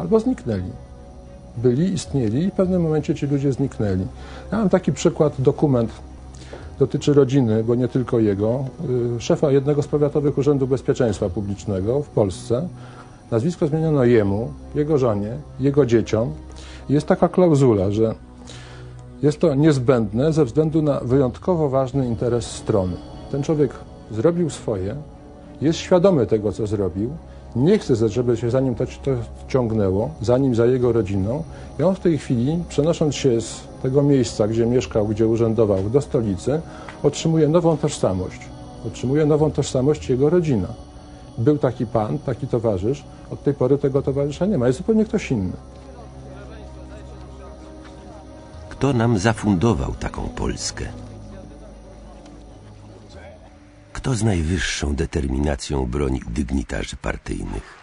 albo zniknęli. Byli, istnieli i w pewnym momencie ci ludzie zniknęli. Ja mam taki przykład, dokument dotyczy rodziny, bo nie tylko jego, y, szefa jednego z powiatowych urzędów bezpieczeństwa publicznego w Polsce. Nazwisko zmieniono jemu, jego żonie, jego dzieciom. Jest taka klauzula, że jest to niezbędne ze względu na wyjątkowo ważny interes strony. Ten człowiek zrobił swoje, jest świadomy tego, co zrobił, nie chce, żeby się za nim to, to ciągnęło, za nim, za jego rodziną. I on w tej chwili, przenosząc się z tego miejsca, gdzie mieszkał, gdzie urzędował, do stolicy, otrzymuje nową tożsamość. Otrzymuje nową tożsamość jego rodzina. Był taki pan, taki towarzysz, od tej pory tego towarzysza nie ma, jest zupełnie ktoś inny. Kto nam zafundował taką Polskę? Kto z najwyższą determinacją broni dygnitarzy partyjnych?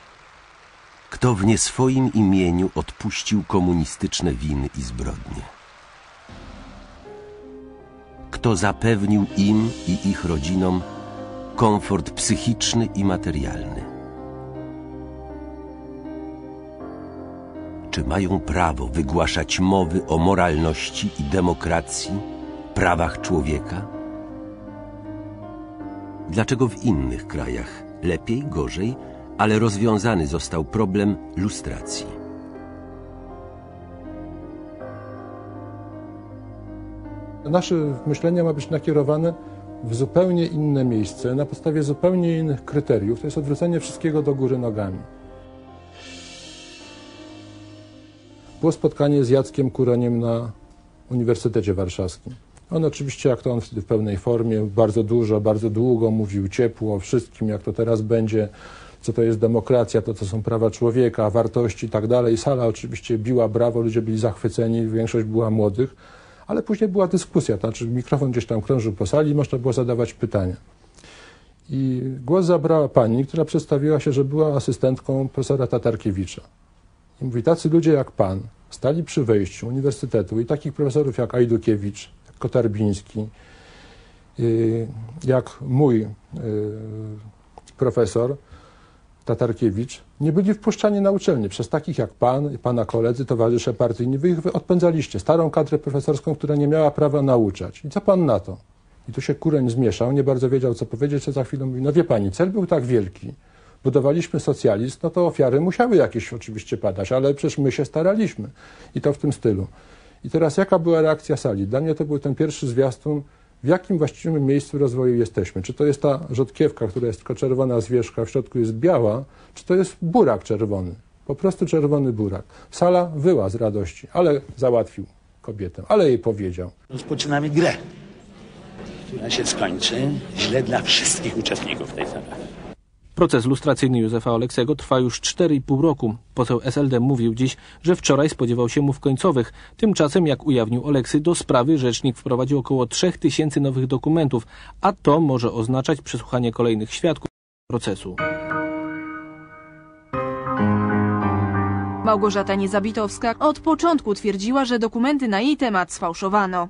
Kto w nie swoim imieniu odpuścił komunistyczne winy i zbrodnie? Kto zapewnił im i ich rodzinom komfort psychiczny i materialny? Czy mają prawo wygłaszać mowy o moralności i demokracji, prawach człowieka? Dlaczego w innych krajach lepiej, gorzej, ale rozwiązany został problem lustracji? Nasze myślenie ma być nakierowane w zupełnie inne miejsce, na podstawie zupełnie innych kryteriów. To jest odwrócenie wszystkiego do góry nogami. Było spotkanie z Jackiem Kuroniem na Uniwersytecie Warszawskim. On oczywiście, jak to on w pełnej formie, bardzo dużo, bardzo długo mówił ciepło o wszystkim, jak to teraz będzie, co to jest demokracja, to co są prawa człowieka, wartości i tak dalej. Sala oczywiście biła brawo, ludzie byli zachwyceni, większość była młodych, ale później była dyskusja, to znaczy mikrofon gdzieś tam krążył po sali i można było zadawać pytania. I głos zabrała pani, która przedstawiła się, że była asystentką profesora Tatarkiewicza. I mówi, tacy ludzie jak pan stali przy wejściu uniwersytetu i takich profesorów jak Ajdukiewicz, Kotarbiński, y, jak mój y, profesor Tatarkiewicz, nie byli wpuszczani na uczelnię przez takich jak pan, pana koledzy, towarzysze partyjni. Wy ich odpędzaliście, starą kadrę profesorską, która nie miała prawa nauczać. I co pan na to? I tu się kureń zmieszał, nie bardzo wiedział, co powiedzieć, co za chwilę mówi, no wie pani, cel był tak wielki, budowaliśmy socjalizm, no to ofiary musiały jakieś oczywiście padać, ale przecież my się staraliśmy. I to w tym stylu. I teraz jaka była reakcja sali? Dla mnie to był ten pierwszy zwiastun, w jakim właściwym miejscu rozwoju jesteśmy. Czy to jest ta rzodkiewka, która jest tylko czerwona z w środku jest biała, czy to jest burak czerwony? Po prostu czerwony burak. Sala wyła z radości, ale załatwił kobietę, ale jej powiedział. Rozpoczynamy grę, która się skończy źle dla wszystkich uczestników tej zabawy. Proces lustracyjny Józefa Oleksego trwa już 4,5 roku. Poseł SLD mówił dziś, że wczoraj spodziewał się mów końcowych. Tymczasem, jak ujawnił Oleksy, do sprawy rzecznik wprowadził około 3000 nowych dokumentów, a to może oznaczać przesłuchanie kolejnych świadków procesu. Małgorzata Niezabitowska od początku twierdziła, że dokumenty na jej temat sfałszowano.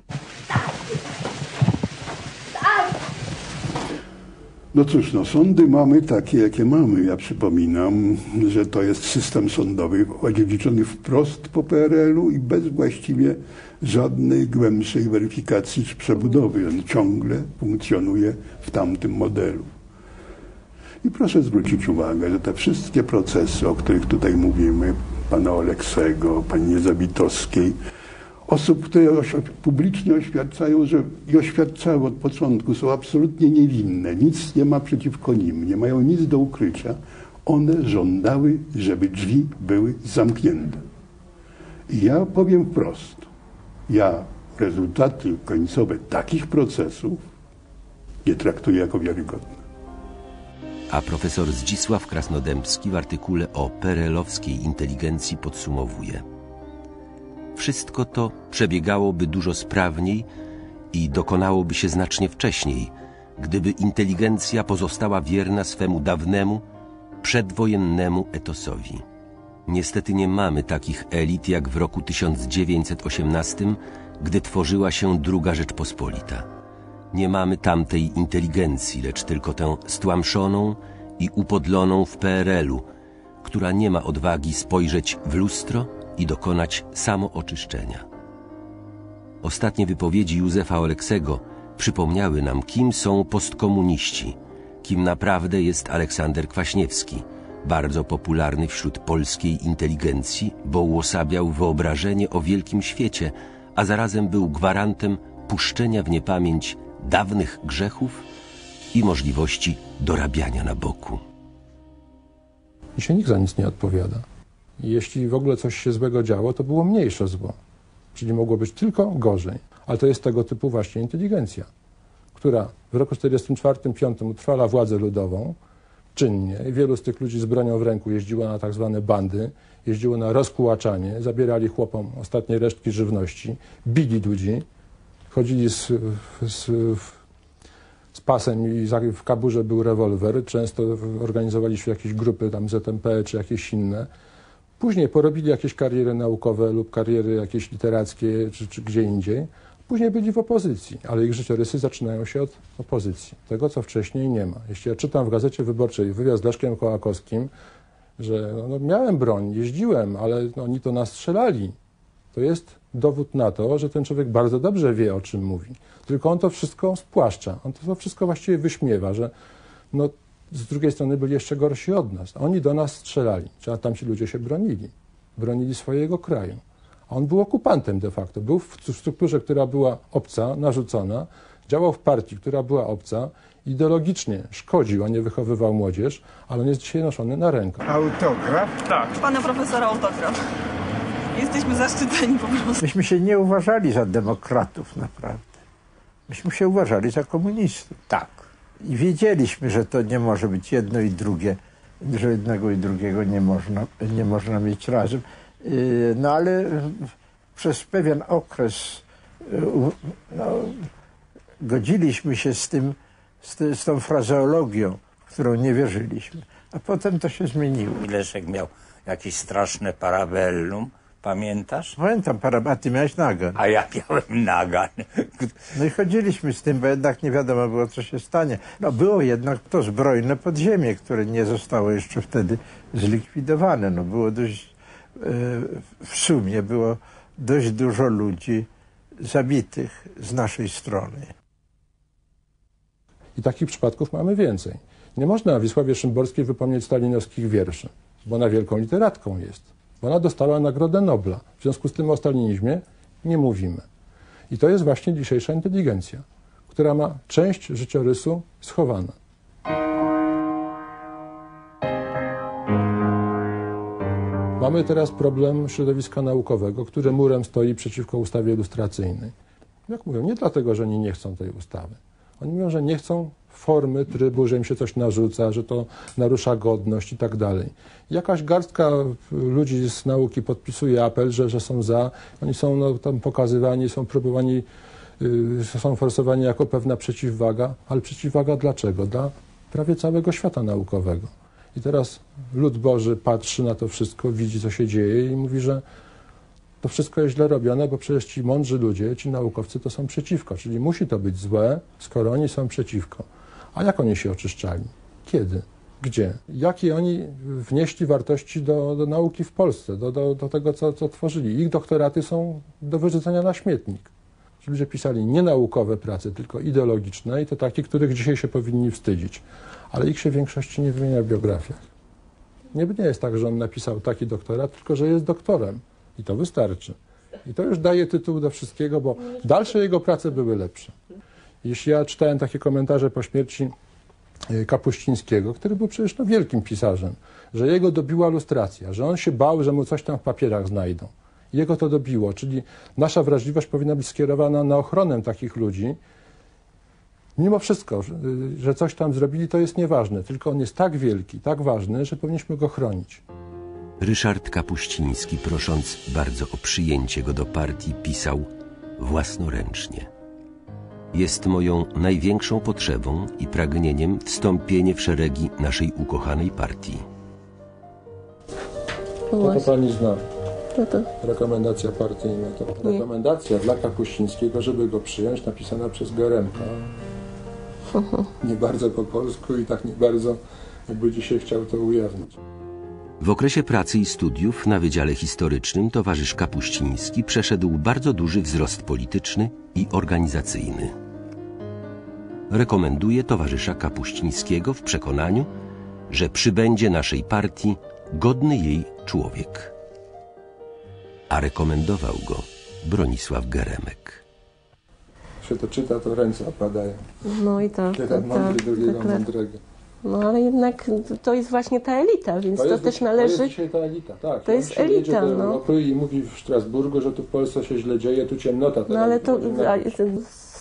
No cóż, no sądy mamy takie, jakie mamy. Ja przypominam, że to jest system sądowy odziedziczony wprost po PRL-u i bez właściwie żadnej głębszej weryfikacji czy przebudowy. On ciągle funkcjonuje w tamtym modelu. I proszę zwrócić uwagę, że te wszystkie procesy, o których tutaj mówimy, pana Oleksego, pani Niezabitowskiej, osób, które publicznie oświadczają, że i oświadczały od początku, są absolutnie niewinne, nic nie ma przeciwko nim, nie mają nic do ukrycia, one żądały, żeby drzwi były zamknięte. I ja powiem wprost, ja rezultaty końcowe takich procesów nie traktuję jako wiarygodne. A profesor Zdzisław Krasnodębski w artykule o perelowskiej inteligencji podsumowuje – wszystko to przebiegałoby dużo sprawniej i dokonałoby się znacznie wcześniej, gdyby inteligencja pozostała wierna swemu dawnemu, przedwojennemu etosowi. Niestety nie mamy takich elit jak w roku 1918, gdy tworzyła się druga Rzeczpospolita. Nie mamy tamtej inteligencji, lecz tylko tę stłamszoną i upodloną w PRL-u, która nie ma odwagi spojrzeć w lustro i dokonać samooczyszczenia. Ostatnie wypowiedzi Józefa Oleksego przypomniały nam, kim są postkomuniści, kim naprawdę jest Aleksander Kwaśniewski, bardzo popularny wśród polskiej inteligencji, bo uosabiał wyobrażenie o wielkim świecie, a zarazem był gwarantem puszczenia w niepamięć dawnych grzechów i możliwości dorabiania na boku. Się nikt za nic nie odpowiada. Jeśli w ogóle coś się złego działo, to było mniejsze zło. Czyli mogło być tylko gorzej. Ale to jest tego typu właśnie inteligencja, która w roku 1944-1945 utrwala władzę ludową czynnie. Wielu z tych ludzi z bronią w ręku jeździło na tak zwane bandy, jeździło na rozkułaczanie, zabierali chłopom ostatnie resztki żywności, bili ludzi, chodzili z, z, z pasem i w kaburze był rewolwer. Często organizowaliśmy jakieś grupy, tam ZMP czy jakieś inne. Później porobili jakieś kariery naukowe lub kariery jakieś literackie czy, czy gdzie indziej. Później byli w opozycji, ale ich życiorysy zaczynają się od opozycji. Tego, co wcześniej nie ma. Jeśli ja czytam w Gazecie Wyborczej wywiad z Leszkiem Kołakowskim, że no, no, miałem broń, jeździłem, ale no, oni to nastrzelali. To jest dowód na to, że ten człowiek bardzo dobrze wie, o czym mówi. Tylko on to wszystko spłaszcza. On to wszystko właściwie wyśmiewa, że no, z drugiej strony byli jeszcze gorsi od nas. Oni do nas strzelali, a tamci ludzie się bronili. Bronili swojego kraju. A on był okupantem de facto. Był w strukturze, która była obca, narzucona, działał w partii, która była obca, ideologicznie szkodził, a nie wychowywał młodzież, ale on jest dzisiaj noszony na rękach. Autograf? Pana profesora autograf. Jesteśmy zaszczyceni po prostu. Myśmy się nie uważali za demokratów naprawdę. Myśmy się uważali za komunistów. Tak. I wiedzieliśmy, że to nie może być jedno i drugie, że jednego i drugiego nie można, nie można mieć razem. Yy, No ale przez pewien okres u- no, godziliśmy się z tym, z, z tą frazeologią, w którą nie wierzyliśmy. A potem to się zmieniło. I Leszek miał jakieś straszne parabellum, pamiętasz? Pamiętam, para- a ty miałeś nagan. A ja miałem nagan. No i chodziliśmy z tym, bo jednak nie wiadomo było, co się stanie. No było jednak to zbrojne podziemie, które nie zostało jeszcze wtedy zlikwidowane. No było dość, e, w sumie było dość dużo ludzi zabitych z naszej strony. I takich przypadków mamy więcej. Nie można Wisławie Szymborskiej wypomnieć stalinowskich wierszy, bo ona wielką literatką jest. Bo ona dostała Nagrodę Nobla. W związku z tym o stalinizmie nie mówimy. I to jest właśnie dzisiejsza inteligencja, która ma część życiorysu schowana. Mamy teraz problem środowiska naukowego, które murem stoi przeciwko ustawie ilustracyjnej. Jak mówią, nie dlatego, że oni nie chcą tej ustawy. Oni mówią, że nie chcą formy, trybu, że im się coś narzuca, że to narusza godność i tak dalej. Jakaś garstka ludzi z nauki podpisuje apel, że, że są za. Oni są no, tam pokazywani, są próbowani, yy, są forsowani jako pewna przeciwwaga. Ale przeciwwaga dlaczego? Dla prawie całego świata naukowego. I teraz lud Boży patrzy na to wszystko, widzi, co się dzieje i mówi, że to wszystko jest źle robione, bo przecież ci mądrzy ludzie, ci naukowcy to są przeciwko, czyli musi to być złe, skoro oni są przeciwko. A jak oni się oczyszczali? Kiedy? Gdzie? Jakie oni wnieśli wartości do, do nauki w Polsce, do, do, do tego, co, co tworzyli? Ich doktoraty są do wyrzucenia na śmietnik. Ludzie pisali nie naukowe prace, tylko ideologiczne i to takie, których dzisiaj się powinni wstydzić. Ale ich się w większości nie wymienia w biografiach. Nie, nie jest tak, że on napisał taki doktorat, tylko że jest doktorem. I to wystarczy. I to już daje tytuł do wszystkiego, bo dalsze jego prace były lepsze. Jeśli ja czytałem takie komentarze po śmierci y, Kapuścińskiego, który był przecież no, wielkim pisarzem, że jego dobiła lustracja, że on się bał, że mu coś tam w papierach znajdą. Jego to dobiło, czyli nasza wrażliwość powinna być skierowana na ochronę takich ludzi. Mimo wszystko, że, y, że coś tam zrobili, to jest nieważne, tylko on jest tak wielki, tak ważny, że powinniśmy go chronić. Ryszard Kapuściński, prosząc bardzo o przyjęcie go do partii, pisał własnoręcznie. Jest moją największą potrzebą i pragnieniem wstąpienie w szeregi naszej ukochanej partii. To, to pani zna. No to Rekomendacja partyjna to rekomendacja dla Kapuścińskiego, żeby go przyjąć, napisana przez Geremka. Nie bardzo po polsku i tak nie bardzo, jakby dzisiaj chciał to ujawnić. W okresie pracy i studiów na Wydziale Historycznym towarzysz Kapuściński przeszedł bardzo duży wzrost polityczny i organizacyjny. Rekomenduje towarzysza Kapuścińskiego w przekonaniu, że przybędzie naszej partii godny jej człowiek. A rekomendował go Bronisław Geremek. się to czyta, to ręce opadają. No i to, Jeden to, mądry, drugiego to, mądrego. No ale jednak to jest właśnie ta elita, więc to, jest, też To należy... jest dzisiaj ta elita, tak. to jest elita, do no. Europy i mówi w Strasburgu, że tu w Polsce się źle dzieje, tu ciemnota. No ale to,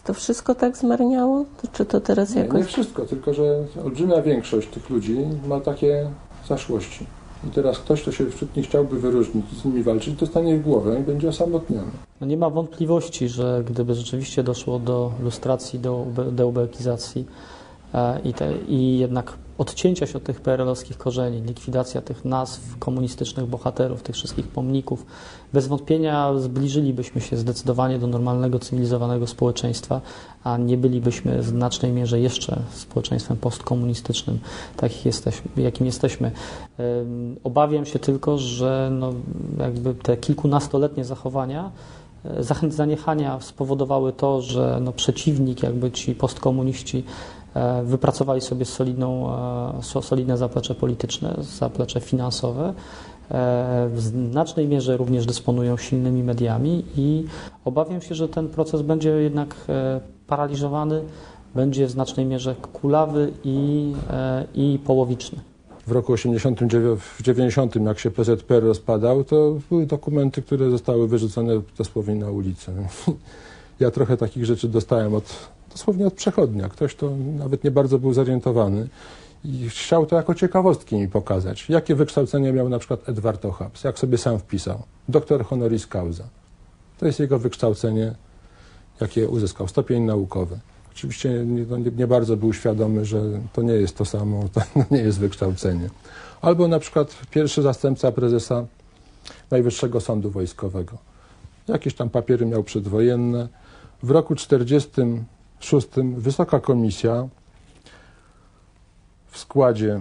to wszystko tak zmarniało? To, czy to teraz Nie, jakoś... nie wszystko, tylko że olbrzymia większość tych ludzi ma takie zaszłości. I teraz ktoś, kto się wśród nich chciałby wyróżnić i z nimi walczyć, dostanie w głowę i będzie osamotniony. No nie ma wątpliwości, że gdyby rzeczywiście doszło do lustracji, do ube- deubekizacji e, i, te, i jednak odcięcia się od tych PRL-owskich korzeni, likwidacja tych nazw komunistycznych bohaterów, tych wszystkich pomników, bez wątpienia zbliżylibyśmy się zdecydowanie do normalnego, cywilizowanego społeczeństwa, a nie bylibyśmy w znacznej mierze jeszcze społeczeństwem postkomunistycznym, takich jesteśmy, jakim jesteśmy. Obawiam się tylko, że no, jakby te kilkunastoletnie zachowania e, zaniechania spowodowały to, że no, przeciwnik, jakby ci postkomuniści e, wypracowali sobie solidną, e, so- solidne zaplecze polityczne, zaplecze finansowe. E, W znacznej mierze również dysponują silnymi mediami i obawiam się, że ten proces będzie jednak e, paraliżowany, będzie w znacznej mierze kulawy i, e, i połowiczny. W roku 89, w 90, jak się PZPR rozpadał, to były dokumenty, które zostały wyrzucone dosłownie na ulicę. Ja trochę takich rzeczy dostałem od, dosłownie od przechodnia. Ktoś to nawet nie bardzo był zorientowany i chciał to jako ciekawostki mi pokazać. Jakie wykształcenie miał na przykład Edward Ochabs, jak sobie sam wpisał. Doktor honoris causa. To jest jego wykształcenie, jakie uzyskał, stopień naukowy. Oczywiście nie, nie, nie bardzo był świadomy, że to nie jest to samo, to nie jest wykształcenie. Albo na przykład pierwszy zastępca prezesa Najwyższego Sądu Wojskowego. Jakieś tam papiery miał przedwojenne. W roku 1946 Wysoka Komisja w składzie y,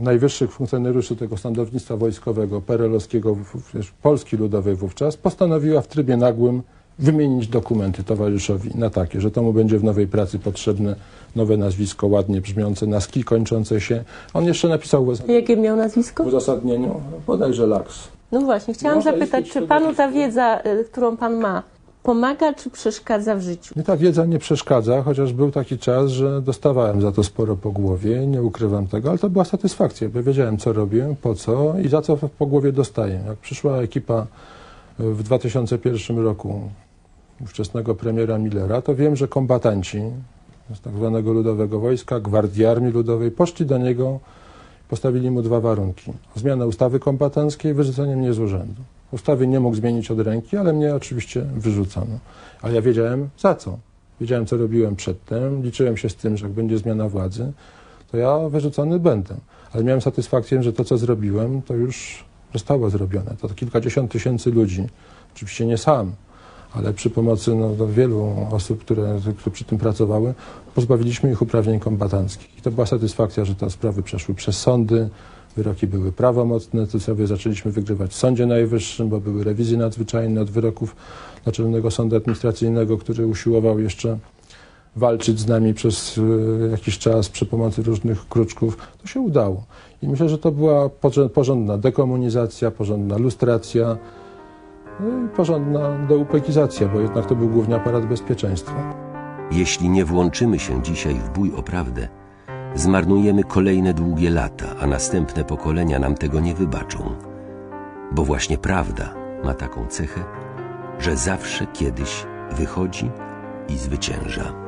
najwyższych funkcjonariuszy tego sądownictwa wojskowego, perelowskiego, w- w- Polski Ludowej wówczas, postanowiła w trybie nagłym wymienić dokumenty towarzyszowi na takie, że to mu będzie w nowej pracy potrzebne nowe nazwisko, ładnie brzmiące, na ski kończące się. On jeszcze napisał w Jakie miał nazwisko? uzasadnieniu, bodajże Laks. No właśnie, chciałam zapytać, czy panu ta wiedza, y, którą pan ma, pomaga czy przeszkadza w życiu? Mnie ta wiedza nie przeszkadza, chociaż był taki czas, że dostawałem za to sporo po głowie, nie ukrywam tego, ale to była satysfakcja, bo wiedziałem, co robię, po co i za co po głowie dostaję. Jak przyszła ekipa w 2001 roku ówczesnego premiera Millera, to wiem, że kombatanci z tak zwanego Ludowego Wojska, Gwardii Armii Ludowej poszli do niego, postawili mu dwa warunki. Zmianę ustawy kombatanckiej i wyrzucenie mnie z urzędu. Ustawy nie mógł zmienić od ręki, ale mnie oczywiście wyrzucono. Ale ja wiedziałem za co. Wiedziałem, co robiłem przedtem, liczyłem się z tym, że jak będzie zmiana władzy, to ja wyrzucony będę. Ale miałem satysfakcję, że to, co zrobiłem, to już zostało zrobione. To kilkadziesiąt tysięcy ludzi, oczywiście nie sam, ale przy pomocy no, wielu osób, które, które przy tym pracowały, pozbawiliśmy ich uprawnień kombatanckich. I to była satysfakcja, że te sprawy przeszły przez sądy, wyroki były prawomocne, sobie zaczęliśmy wygrywać w Sądzie Najwyższym, bo były rewizje nadzwyczajne od wyroków Naczelnego Sądu Administracyjnego, który usiłował jeszcze walczyć z nami przez e, jakiś czas przy pomocy różnych kruczków. To się udało. I myślę, że to była porządna dekomunizacja, porządna lustracja, no i porządna deupekizacja, bo jednak to był głównie aparat bezpieczeństwa. Jeśli nie włączymy się dzisiaj w bój o prawdę, zmarnujemy kolejne długie lata, a następne pokolenia nam tego nie wybaczą. Bo właśnie prawda ma taką cechę, że zawsze kiedyś wychodzi i zwycięża.